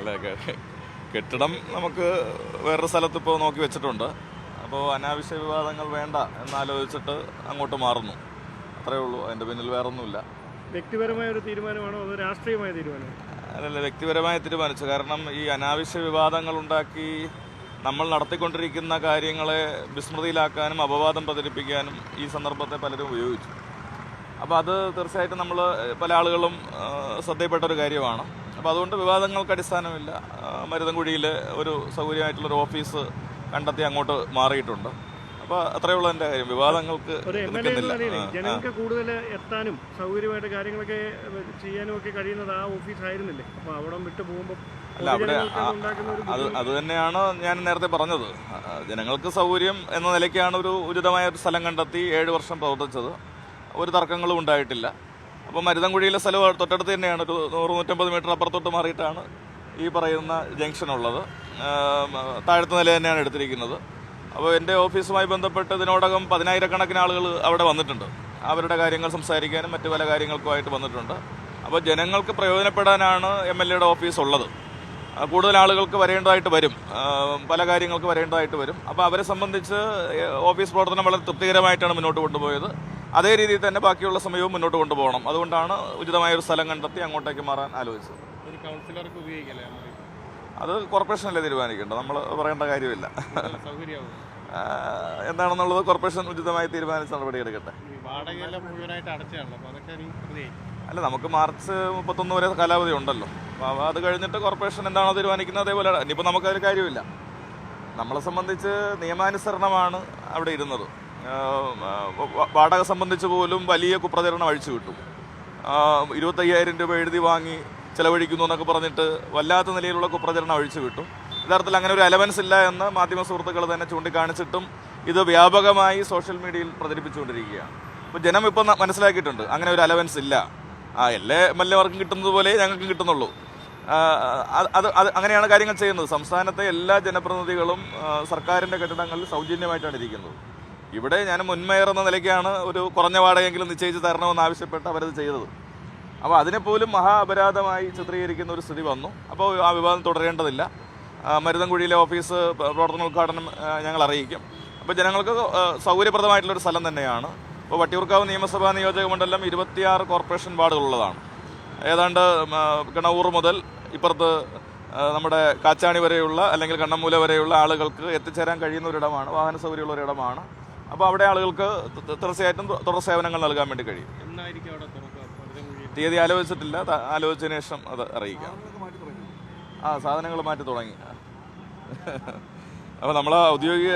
അല്ല കെട്ടിടം നമുക്ക് വേറൊരു സ്ഥലത്ത് ഇപ്പോൾ നോക്കി വെച്ചിട്ടുണ്ട്. അപ്പോൾ അനാവശ്യ വിവാദങ്ങൾ വേണ്ട എന്നാലോചിച്ചിട്ട് അങ്ങോട്ട് മാറുന്നു. അത്രയേ ഉള്ളൂ. അതിന്റെ പിന്നിൽ വേറൊന്നുമില്ല. വ്യക്തിപരമായ ഒരു തീരുമാനമാണോ അതോ രാഷ്ട്രീയമായ തീരുമാനമാണോ? അതല്ല വ്യക്തിപരമായി തീരുമാനിച്ചു. കാരണം ഈ അനാവശ്യ വിവാദങ്ങൾ ഉണ്ടാക്കി നമ്മൾ നടത്തിക്കൊണ്ടിരിക്കുന്ന കാര്യങ്ങളെ വിസ്മൃതിയിലാക്കാനും അപവാദം പ്രചരിപ്പിക്കാനും ഈ സന്ദർഭത്തെ പലരും ഉപയോഗിച്ചു. അപ്പോൾ അത് തീർച്ചയായിട്ടും നമ്മൾ പല ആളുകളും ശ്രദ്ധയിൽപ്പെട്ട ഒരു കാര്യമാണ്. അപ്പോൾ അതുകൊണ്ട് വിവാദങ്ങൾക്ക് അടിസ്ഥാനമില്ല. മരുതൻകുഴിയിൽ ഒരു സൗകര്യമായിട്ടുള്ളൊരു ഓഫീസ് കണ്ടെത്തി അങ്ങോട്ട് മാറിയിട്ടുണ്ട്. അപ്പോൾ അത്രയേ ഉള്ളൂ എന്റെ കാര്യം. വിവാദങ്ങൾക്ക്. ജനങ്ങൾക്ക് കൂടുതൽ എത്താനും സൗകര്യമായിട്ട് കാര്യങ്ങളൊക്കെ ചെയ്യാനും ഒക്കെ കഴിയുന്നത് ആ ഓഫീസ് ആയിരുന്നില്ലേ? അപ്പോൾ അവിടെ വിട്ടു പോകുമ്പോൾ അല്ല അവിടെ അത് അത് തന്നെയാണ് ഞാൻ നേരത്തെ പറഞ്ഞത്. ജനങ്ങൾക്ക് സൗകര്യം എന്ന നിലയ്ക്കാണ് ഒരു ഉചിതമായ ഒരു സ്ഥലം കണ്ടെത്തി ഏഴ് വർഷം പ്രവർത്തിച്ചത്. ഒരു തർക്കങ്ങളും ഉണ്ടായിട്ടില്ല. അപ്പോൾ മരുതൻകുഴിയിലെ സ്ഥലം തൊട്ടടുത്ത് തന്നെയാണ്. ഒരു നൂറ് നൂറ്റമ്പത് മീറ്റർ അപ്പുറത്തോട്ട് മാറിയിട്ടാണ് ഈ പറയുന്ന ജംഗ്ഷൻ ഉള്ളത്. താഴത്തെ നില തന്നെയാണ് എടുത്തിരിക്കുന്നത്. അപ്പോൾ എന്റെ ഓഫീസുമായി ബന്ധപ്പെട്ട് ഇതിനോടകം പതിനായിരക്കണക്കിന് ആളുകൾ അവിടെ വന്നിട്ടുണ്ട്. അവരുടെ കാര്യങ്ങൾ സംസാരിക്കാനും മറ്റു പല കാര്യങ്ങൾക്കുമായിട്ട് വന്നിട്ടുണ്ട്. അപ്പോൾ ജനങ്ങൾക്ക് പ്രയോജനപ്പെടാനാണ് എം എൽ എയുടെ ഓഫീസ് ഉള്ളത് കൂടുതൽ ആളുകൾക്ക് വരേണ്ടതായിട്ട് വരും. പല കാര്യങ്ങൾക്ക് വരേണ്ടതായിട്ട് വരും. അപ്പോൾ അവരെ സംബന്ധിച്ച് ഓഫീസ് പ്രവർത്തനം വളരെ തൃപ്തികരമായിട്ടാണ് മുന്നോട്ട് കൊണ്ടുപോയത്. അതേ രീതിയിൽ തന്നെ ബാക്കിയുള്ള സമയവും മുന്നോട്ട് കൊണ്ടുപോകണം. അതുകൊണ്ടാണ് ഉചിതമായ ഒരു സ്ഥലം കണ്ടെത്തി അങ്ങോട്ടേക്ക് മാറാൻ ആലോചിച്ചത്. അത് കോർപ്പറേഷനല്ലേ തീരുമാനിക്കേണ്ടത്? നമ്മൾ പറയേണ്ട കാര്യമില്ല. എന്താണെന്നുള്ളത് കോർപ്പറേഷൻ ഉചിതമായി തീരുമാനിച്ച നടപടിയെടുക്കട്ടെ അല്ല നമുക്ക് മാർച്ച് മുപ്പത്തൊന്ന് വരെ കാലാവധി ഉണ്ടല്ലോ. അപ്പോൾ അത് കഴിഞ്ഞിട്ട് കോർപ്പറേഷൻ എന്താണോ തീരുമാനിക്കുന്നത് അതേപോലെ ഇനിയിപ്പോൾ നമുക്കതിൽ കാര്യമില്ല. നമ്മളെ സംബന്ധിച്ച് നിയമാനുസരണമാണ് അവിടെ ഇരുന്നത്. വാടക സംബന്ധിച്ച് പോലും വലിയ കുപ്രചരണം അഴിച്ചു വിട്ടു. ആ, ഇരുപത്തയ്യായിരം രൂപ എഴുതി വാങ്ങി ചിലവഴിക്കുന്നു എന്നൊക്കെ പറഞ്ഞിട്ട് വല്ലാത്ത നിലയിലുള്ള കുപ്രചരണം അഴിച്ചു വിട്ടു. യഥാർത്ഥത്തിൽ അങ്ങനെ ഒരു അലവൻസ് ഇല്ല എന്ന് മാധ്യമ സുഹൃത്തുക്കൾ തന്നെ ചൂണ്ടിക്കാണിച്ചിട്ടും ഇത് വ്യാപകമായി സോഷ്യൽ മീഡിയയിൽ പ്രചരിപ്പിച്ചുകൊണ്ടിരിക്കുകയാണ്. അപ്പോൾ ജനം ഇപ്പം മനസ്സിലാക്കിയിട്ടുണ്ട് അങ്ങനെ ഒരു അലവൻസ് ഇല്ല. ആ എല്ലാ എം എൽ എമാർക്കും കിട്ടുന്നത് പോലെ ഞങ്ങൾക്കും കിട്ടുന്നുള്ളൂ. അത് അത് അങ്ങനെയാണ് കാര്യങ്ങൾ ചെയ്യുന്നത്. സംസ്ഥാനത്തെ എല്ലാ ജനപ്രതിനിധികളും സർക്കാരിന്റെ കെട്ടിടങ്ങളിൽ സൗജന്യമായിട്ടാണ് ഇരിക്കുന്നത്. ഇവിടെ ഞാൻ മുൻമേയർ എന്ന നിലയ്ക്കാണ് ഒരു കുറഞ്ഞ വാടകയെങ്കിലും നിശ്ചയിച്ച് തരണമെന്ന് ആവശ്യപ്പെട്ട് അവരത് ചെയ്തത്. അപ്പോൾ അതിനെപ്പോലും മഹാ അപരാധമായി ചിത്രീകരിക്കുന്ന ഒരു സ്ഥിതി വന്നു. അപ്പോൾ ആ വിവാദം തുടരേണ്ടതില്ല. മരുതൻകുഴിയിലെ ഓഫീസ് പ്രവർത്തനോദ്ഘാടനം ഞങ്ങൾ അറിയിക്കും. അപ്പോൾ ജനങ്ങൾക്ക് സൗകര്യപ്രദമായിട്ടുള്ളൊരു സ്ഥലം തന്നെയാണ്. ഇപ്പോൾ വട്ടിയൂർക്കാവ് നിയമസഭാ നിയോജക മണ്ഡലം ഇരുപത്തിയാറ് കോർപ്പറേഷൻ വാർഡുകളുള്ളതാണ്. ഏതാണ്ട് കിണവൂർ മുതൽ ഇപ്പുറത്ത് നമ്മുടെ കാച്ചാണി വരെയുള്ള അല്ലെങ്കിൽ കണ്ണമ്മൂല വരെയുള്ള ആളുകൾക്ക് എത്തിച്ചേരാൻ കഴിയുന്ന ഒരിടമാണ്. വാഹന സൗകര്യമുള്ള ഒരിടമാണ്. അപ്പോൾ അവിടെ ആളുകൾക്ക് തീർച്ചയായിട്ടും തുടർ സേവനങ്ങൾ നൽകാൻ വേണ്ടി കഴിയും. അവിടെ തുറക്കുക മരുതൻകുഴി തീയതി ആലോചിച്ചിട്ടില്ല. ആലോചിച്ചതിന് ശേഷം അത് അറിയിക്കാം. ആ സാധനങ്ങൾ മാറ്റി തുടങ്ങി. അപ്പോൾ നമ്മൾ ഔദ്യോഗിക?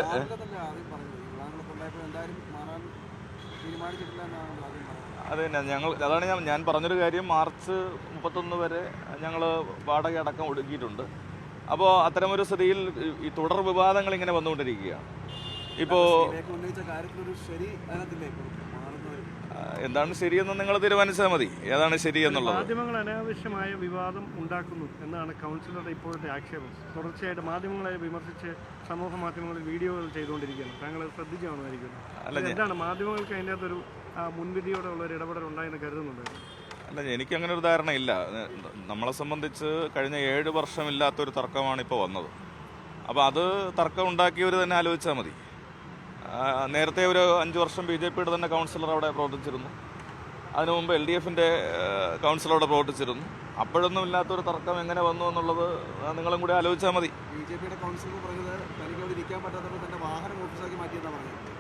അത് തന്നെ. ഞങ്ങൾ അതാണ് ഞാൻ ഞാൻ പറഞ്ഞൊരു കാര്യം മാർച്ച് മുപ്പത്തൊന്ന് വരെ ഞങ്ങൾ വാടക അടക്കം ഒടുക്കിയിട്ടുണ്ട്. അപ്പോൾ അത്തരമൊരു സ്ഥിതിയിൽ ഈ തുടർ വിവാദങ്ങൾ ഇങ്ങനെ വന്നുകൊണ്ടിരിക്കുകയാണ്. ഇപ്പോൾ എന്താണ് ശരിയെന്ന് നിങ്ങൾ തീരുമാനിച്ചാൽ മതി. ഏതാണ് ശരി എന്നുള്ളത്? മാധ്യമങ്ങൾ അനാവശ്യമായ വിവാദം ഉണ്ടാക്കുന്നു എന്നാണ് കൗൺസിലറുടെ ഇപ്പോഴത്തെ ആക്ഷേപം. തുടർച്ചയായിട്ട് മാധ്യമങ്ങളെ വിമർശിച്ച് സമൂഹ മാധ്യമങ്ങളിൽ വീഡിയോകൾ ചെയ്തുകൊണ്ടിരിക്കുകയാണ്. താങ്കൾ ശ്രദ്ധിച്ചു കാണുമായിരിക്കും എന്താണ്? മാധ്യമങ്ങൾക്ക് അതിന്റെ അകത്തൊരു മുൻവിധിയോടെ ഉള്ള ഒരു ഇടപെടൽ ഉണ്ടായെന്ന് കരുതുന്നുണ്ട്? അല്ല എനിക്ക് അങ്ങനെ ഒരു ധാരണയില്ല നമ്മളെ സംബന്ധിച്ച് കഴിഞ്ഞ ഏഴ് വർഷമില്ലാത്തൊരു തർക്കമാണ് ഇപ്പോൾ വന്നത്. അപ്പോൾ അത് തർക്കം ഉണ്ടാക്കിയവർ തന്നെ ആലോചിച്ചാൽ മതി. നേരത്തെ ഒരു അഞ്ച് വർഷം ബി ജെ പിയുടെ തന്നെ കൗൺസിലർ അവിടെ പ്രവർത്തിച്ചിരുന്നു. അതിനു മുമ്പ് എൽ ഡി എഫിന്റെ കൗൺസിലർ അവിടെ പ്രവർത്തിച്ചിരുന്നു. അപ്പോഴൊന്നും ഇല്ലാത്തൊരു തർക്കം എങ്ങനെ വന്നു എന്നുള്ളത് നിങ്ങളും കൂടി ആലോചിച്ചാൽ മതി. ബി ജെ പിയുടെ കൗൺസിലർ പറഞ്ഞത് തനിക്ക് അവിടെ ഇരിക്കാൻ പറ്റാത്തപ്പോൾ വാഹനം ഓഫീസാക്കി മാറ്റിയെന്നാണ് പറഞ്ഞത്.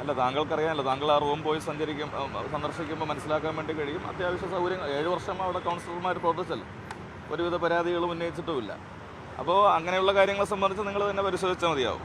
അല്ല താങ്കൾക്കറിയാമല്ലോ താങ്കൾ ആ റൂം പോയി സഞ്ചരിക്കും സന്ദർശിക്കുമ്പോൾ മനസ്സിലാക്കാൻ വേണ്ടി കഴിയും. അത്യാവശ്യ സൗകര്യം ഏഴ് വർഷം അവിടെ കൗൺസിലർമാർ പ്രവർത്തിച്ചല്ലോ. ഒരുവിധ പരാതികളും ഉന്നയിച്ചിട്ടുമില്ല. അപ്പോൾ അങ്ങനെയുള്ള കാര്യങ്ങളെ സംബന്ധിച്ച് നിങ്ങൾ തന്നെ പരിശോധിച്ചാൽ മതിയാവും.